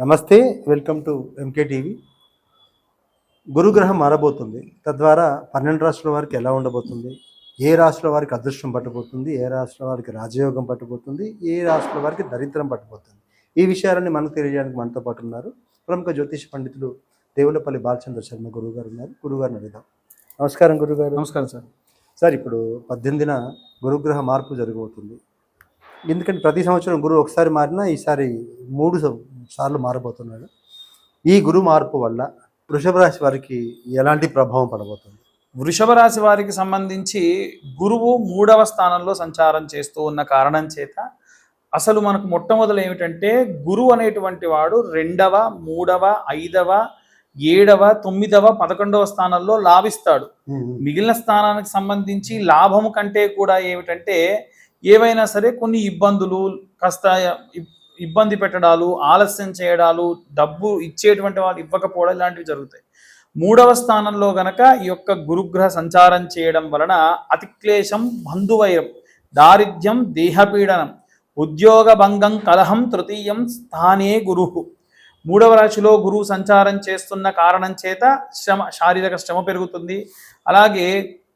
నమస్తే welcome to MK TV గురుగ్రహం మారబోతుంది. తద్వారా పన్నెండు రాష్ట్రాల వారికి ఎలా ఉండబోతుంది? ఏ రాష్ట్రాల వారికి అదృష్టం పట్టబోతుంది? ఏ రాష్ట్రాల వారికి రాజయోగం పట్టబోతుంది? ఏ రాష్ట్రాల వారికి దరిద్రం పట్టబోతుంది? ఈ విషయాలన్నీ మనకు తెలియజేయడానికి మనతో పాటు ఉన్నారు ప్రముఖ జ్యోతిష పండితులు దేవులపల్లి బాలచంద్ర శర్మ గురువు గారు ఉన్నారు. గురువుగారిని అడుగుదాం. నమస్కారం గురుగారు నమస్కారం సార్. సార్ ఇప్పుడు పద్దెనిమిదిన గురుగ్రహ మార్పు జరగబోతుంది. ఎందుకంటే ప్రతి సంవత్సరం గురువు ఒకసారి మారినా ఈసారి మూడు సార్లు మారబోతున్నాడు. ఈ గురు మార్పు వల్ల వృషభ రాశి వారికి ఎలాంటి ప్రభావం పడబోతుంది? వృషభ రాశి వారికి సంబంధించి గురువు మూడవ స్థానంలో సంచారం చేస్తూ ఉన్న కారణం చేత అసలు మనకు మొట్టమొదలు ఏమిటంటే గురువు అనేటువంటి వాడు రెండవ మూడవ ఐదవ ఏడవ తొమ్మిదవ పదకొండవ స్థానంలో లాభిస్తాడు. మిగిలిన స్థానానికి సంబంధించి లాభము కంటే కూడా ఏమిటంటే ఏవైనా సరే కొన్ని ఇబ్బందులు కాస్త ఇబ్- ఇబ్బంది పెట్టడాలు ఆలస్యం చేయడాలు డబ్బు ఇచ్చేటువంటి వాళ్ళు ఇవ్వకపోవడం ఇలాంటివి జరుగుతాయి. మూడవ స్థానంలో గనక ఈ యొక్క గురుగ్రహ సంచారం చేయడం వలన అతిక్లేశం బంధువైరం దారిద్ర్యం దేహపీడనం ఉద్యోగ భంగం కలహం తృతీయం స్థానే గురువు. మూడవ రాశిలో గురువు సంచారం చేస్తున్న కారణం చేత శ్రమ శారీరక శ్రమ పెరుగుతుంది. అలాగే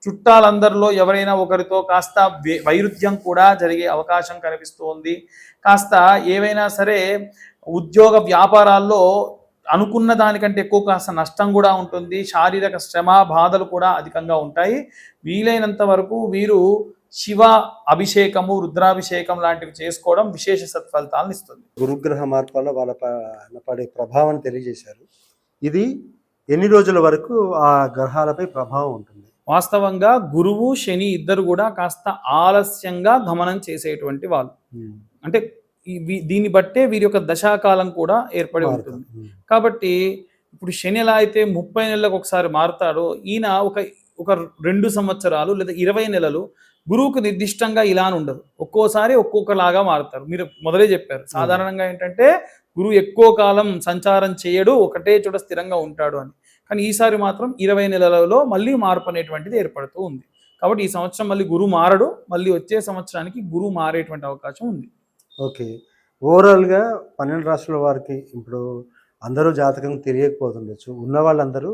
చుట్టాలందరిలో ఎవరైనా ఒకరితో కాస్త వైరుధ్యం కూడా జరిగే అవకాశం కనిపిస్తూ ఉంది. కాస్త ఏవైనా సరే ఉద్యోగ వ్యాపారాల్లో అనుకున్న దానికంటే ఎక్కువ కాస్త నష్టం కూడా ఉంటుంది. శారీరక శ్రమ బాధలు కూడా అధికంగా ఉంటాయి. వీలైనంత వరకు వీరు శివ అభిషేకము రుద్రాభిషేకం లాంటివి చేసుకోవడం విశేష సత్ఫలితాలను ఇస్తుంది. గురుగ్రహ మార్పాల వాళ్ళ పడే ప్రభావాన్ని తెలియజేశారు. ఇది ఎన్ని రోజుల వరకు ఆ గ్రహాలపై ప్రభావం ఉంటుంది? వాస్తవంగా గురువు శని ఇద్దరు కూడా కాస్త ఆలస్యంగా గమనం చేసేటువంటి వాళ్ళు. అంటే దీన్ని బట్టే వీరి యొక్క దశాకాలం కూడా ఏర్పడి ఉంటుంది. కాబట్టి ఇప్పుడు శని ఎలా అయితే ముప్పై నెలలకు ఒకసారి మారుతాడో ఈయన ఒక ఒక రెండు సంవత్సరాలు లేదా ఇరవై నెలలు గురువుకు నిర్దిష్టంగా ఇలా ఉండదు. ఒక్కోసారి ఒక్కొక్కలాగా మారుతారు. మీరు మొదలే చెప్పారు. సాధారణంగా ఏంటంటే గురువు ఎక్కువ కాలం సంచారం చేయడు ఒకటే చోట స్థిరంగా ఉంటాడు అని. కానీ ఈసారి మాత్రం ఇరవై నెలలలో మళ్ళీ మార్పు అనేటువంటిది ఏర్పడుతూ ఉంది. కాబట్టి ఈ సంవత్సరం మళ్ళీ గురువు మారడు మళ్ళీ వచ్చే సంవత్సరానికి గురువు మారేటువంటి అవకాశం ఉంది. ఓకే. ఓవరాల్గా పన్నెండు రాష్ట్రాల వారికి ఇప్పుడు అందరూ జాతకం తెలియకపోతుండొచ్చు. ఉన్న వాళ్ళందరూ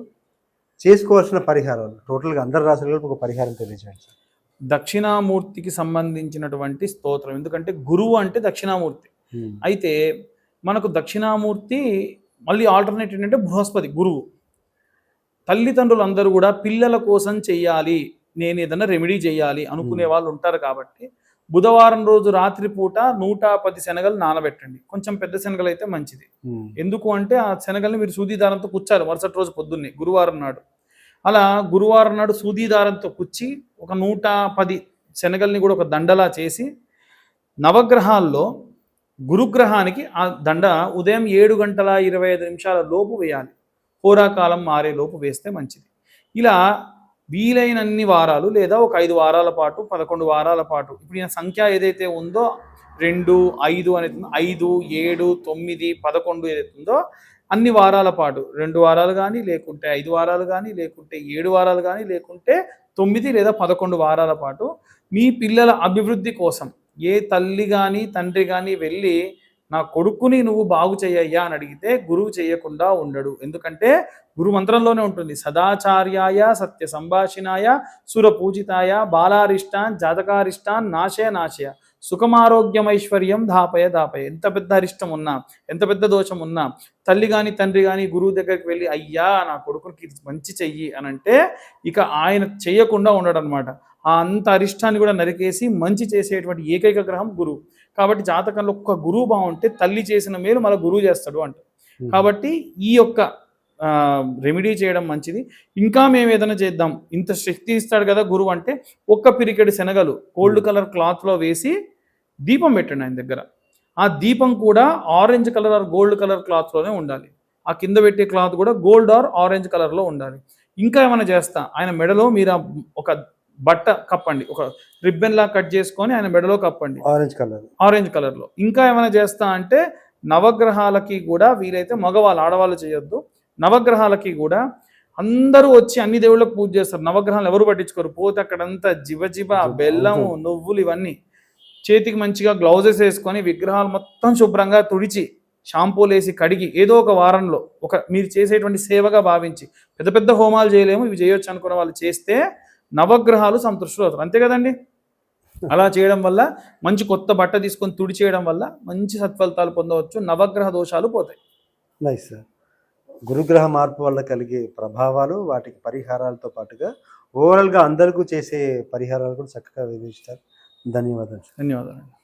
చేసుకోవాల్సిన పరిహారాలు టోటల్గా అందరు రాష్ట్రాలకు ఒక పరిహారం తెలియజేయండి. దక్షిణామూర్తికి సంబంధించినటువంటి స్తోత్రం. ఎందుకంటే గురువు అంటే దక్షిణామూర్తి. అయితే మనకు దక్షిణామూర్తి మళ్ళీ ఆల్టర్నేట్ ఏంటంటే బృహస్పతి గురువు. తల్లిదండ్రులందరూ కూడా పిల్లల కోసం చెయ్యాలి నేను ఏదైనా రెమెడీ చేయాలి అనుకునే వాళ్ళు ఉంటారు కాబట్టి బుధవారం రోజు రాత్రిపూట నూట పది శనగలు నానబెట్టండి. కొంచెం పెద్ద శనగలు అయితే మంచిది. ఉమ్. ఎందుకు అంటే ఆ శనగల్ని మీరు సూది దారంతో కుచ్చారు మరుసటి రోజు పొద్దున్నే గురువారం నాడు. అలా గురువారం నాడు సూది దారంతో కుచ్చి ఒక నూట పది శనగల్ని కూడా ఒక దండలా చేసి నవగ్రహాల్లో గురుగ్రహానికి ఆ దండ ఉదయం ఏడు గంటల ఇరవై ఐదు నిమిషాల లోపు వేయాలి. హోరాకాలం మారే లోపు వేస్తే మంచిది. ఇలా వీలైనన్ని వారాలు లేదా ఒక ఐదు వారాల పాటు పదకొండు వారాల పాటు ఇప్పుడు ఈయన సంఖ్య ఏదైతే ఉందో రెండు ఐదు అనేది ఐదు ఏడు తొమ్మిది పదకొండు ఏదైతే ఉందో అన్ని వారాల పాటు రెండు వారాలు కానీ లేకుంటే ఐదు వారాలు కానీ లేకుంటే ఏడు వారాలు కానీ లేకుంటే తొమ్మిది లేదా పదకొండు వారాల పాటు మీ పిల్లల అభివృద్ధి కోసం ఏ తల్లి కానీ తండ్రి కానీ వెళ్ళి నా కొడుకుని నువ్వు బాగు చేయయ్యా అని అడిగితే గురువు చేయకుండా ఉండడు. ఎందుకంటే గురు మంత్రంలోనే ఉంటుంది. సదాచార్యాయ సత్య సంభాషిణాయ సుర పూజితాయ బాలారిష్టాన్ జాతకారిష్టాన్ నాశయ నాశయ. సుఖమారోగ్యం ఐశ్వర్యం దాపయ దాపయ ఎంత పెద్ద అరిష్టం ఉన్నా ఎంత పెద్ద దోషం ఉన్నా తల్లి కానీ తండ్రి కానీ గురువు దగ్గరికి వెళ్ళి అయ్యా నా కొడుకునికి మంచి చెయ్యి అని అంటే ఇక ఆయన చేయకుండా ఉండడనమాట ఆ అంత అరిష్టాన్ని కూడా నరికేసి మంచి చేసేటువంటి ఏకైక గ్రహం గురువు కాబట్టి జాతకంలో ఒక్క గురువు బాగుంటే తల్లి చేసిన మేలు మళ్ళీ గురువు చేస్తాడు అంట. కాబట్టి ఈ యొక్క రెమెడీ చేయడం మంచిది. ఇంకా మేము ఏదైనా చేద్దాం. ఇంత శక్తి ఇస్తాడు కదా గురువు అంటే ఒక్క పిరికెడు శనగలు గోల్డ్ కలర్ క్లాత్లో వేసి దీపం పెట్టండి ఆయన దగ్గర. ఆ దీపం కూడా orange colour or gold colour క్లాత్లోనే ఉండాలి. ఆ కింద పెట్టే క్లాత్ కూడా గోల్డ్ ఆర్ ఆరెంజ్ కలర్లో ఉండాలి. ఇంకా ఏమైనా చేస్తా? ఆయన మెడలో మీరు ఒక బట్ట కప్పండి. ఒక రిబ్బన్ లా కట్ చేసుకొని ఆయన మెడలో కప్పండి. ఆరెంజ్ కలర్ ఆరెంజ్ కలర్లో ఇంకా ఏమైనా చేస్తా అంటే నవగ్రహాలకి కూడా వీలైతే మగవాళ్ళు ఆడవాళ్ళు చేయొద్దు. నవగ్రహాలకి కూడా అందరూ వచ్చి అన్ని దేవుళ్ళకి పూజ చేస్తారు. నవగ్రహాలు ఎవరు పట్టించుకోరు. పోతే అక్కడంతా జివ జివ బెల్లము నువ్వులు ఇవన్నీ. చేతికి మంచిగా గ్లౌజెస్ వేసుకొని విగ్రహాలు మొత్తం శుభ్రంగా తుడిచి షాంపూలు వేసి కడిగి ఏదో ఒక వారంలో ఒక మీరు చేసేటువంటి సేవగా భావించి పెద్ద పెద్ద హోమాలు చేయలేము. ఇవి చేయొచ్చు అనుకున్న వాళ్ళు చేస్తే నవగ్రహాలు సంతృష్టులు అవుతారు అంతే కదండి? అలా చేయడం వల్ల మంచి కొత్త బట్ట తీసుకొని తుడి చేయడం వల్ల మంచి సత్ఫలితాలు పొందవచ్చు నవగ్రహ దోషాలు పోతాయి. నైస్ సార్ గురుగ్రహ మార్పు వల్ల కలిగే ప్రభావాలు వాటికి పరిహారాలతో పాటుగా ఓవరాల్గా అందరికీ చేసే పరిహారాలు కూడా చక్కగా వివరించారు. ధన్యవాదాలు ధన్యవాదాలు.